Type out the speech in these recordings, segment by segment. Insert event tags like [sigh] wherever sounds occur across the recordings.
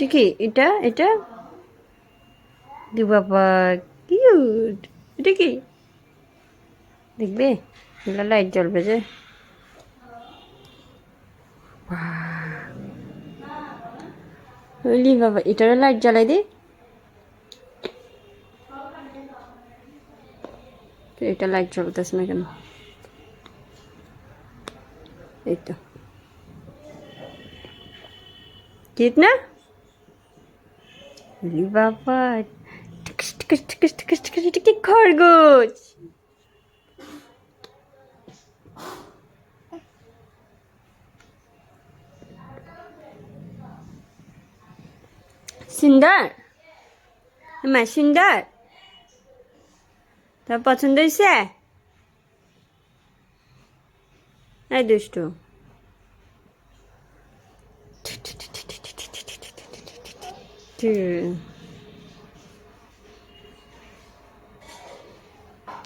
এটা কি? এটা? এটা? দি বাবা, কিউট। এটা কি? দেখবে? লাইট জ্বলবে যে। ওলি বাবা, এটারও লাইট জ্বালাই দি। এটা লাইট জ্বলতেছে না কেন? এই তো। ঠিক না? বাবা খরগোশ সুন্দর মা সুন্দর তোর পছন্দ হয়েছে এই দুষ্টু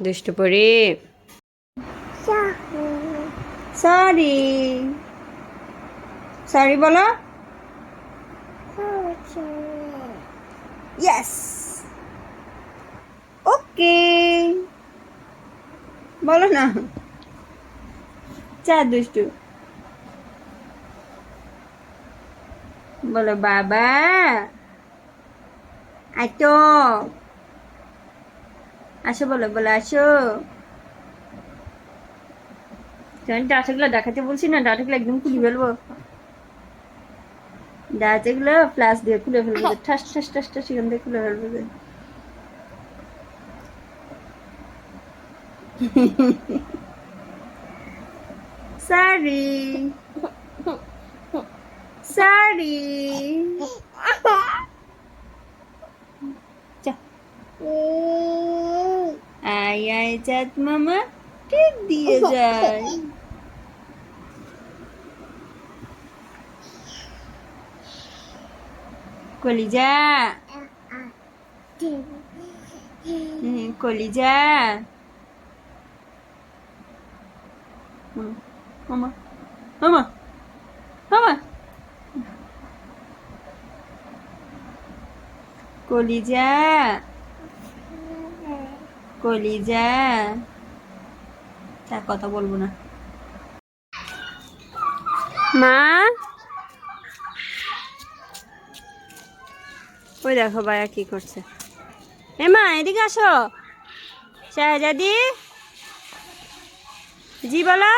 দুষ্টু পরি সরি সরি বলো Yes. ওকে বলো না চা দুষ্টু বলো বাবা আইতো। আসো বলো বলো আসো। আমি ডাটাগুলো দেখাতে বলছি না ডাটাগুলো একদম খুলে ফেলব। দাঁতগুলো ফ্লাস দিয়ে খুলে ফেলব [laughs] ঠাস ঠাস ঠাস ঠাস এখান থেকে খুলে ফেলব সরি সরি [laughs] [laughs] আই আই জাত মামা ঠিক দিয়ে যায়। কলিজা। কলিজা। হুম, মামা মামা মামা। কলিজা। কলিজা তা কথা বলব না। মা? ওই দেখো ভাইয়া কি করছে। এ মা এদিকে আসো। শাহজাদি? জি বলো।